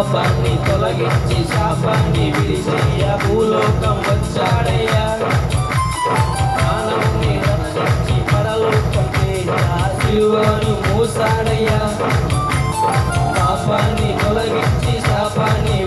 పాపాన్ని తొలగించి శాపాన్ని విడిచయ్యా భూలోకం వచ్చాడయ్యా. మానవుని రక్షించి పరలోకం శిలువను మూసాడయ్యా. పాపాన్ని తొలగించి శాపాన్ని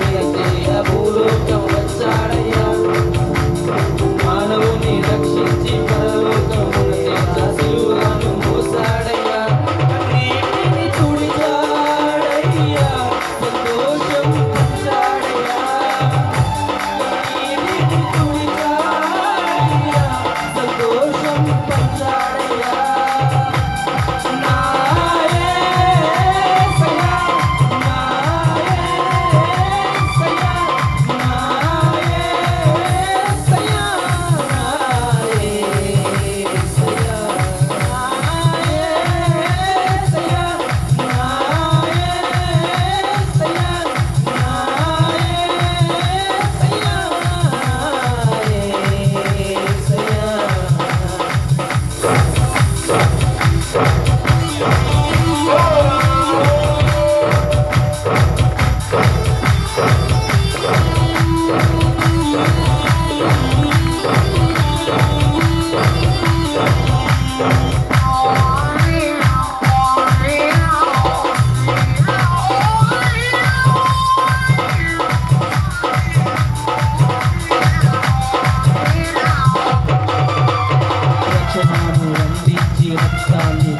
వందించి రక్తాన్ని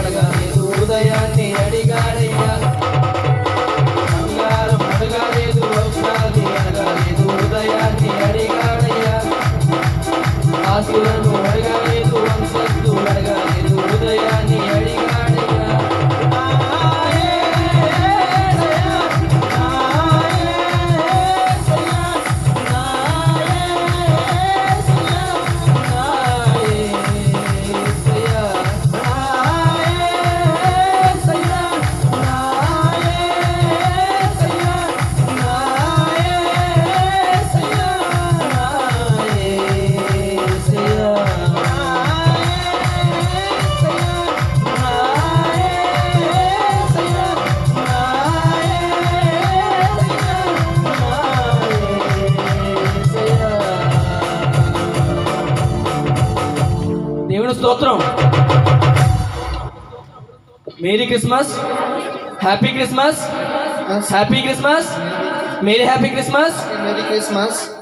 అడగాలి ఉదయాన్ని అడిగాడయ్యా. బంగారం అడగాలేదు లోకాన్ని అడగాలేదు ఉదయాన్ని అడిగాడయ్యా. ఆశీర్వాదం స్తోత్రం merry Christmas happy Christmas happy Christmas merry happy Christmas Merry Christmas.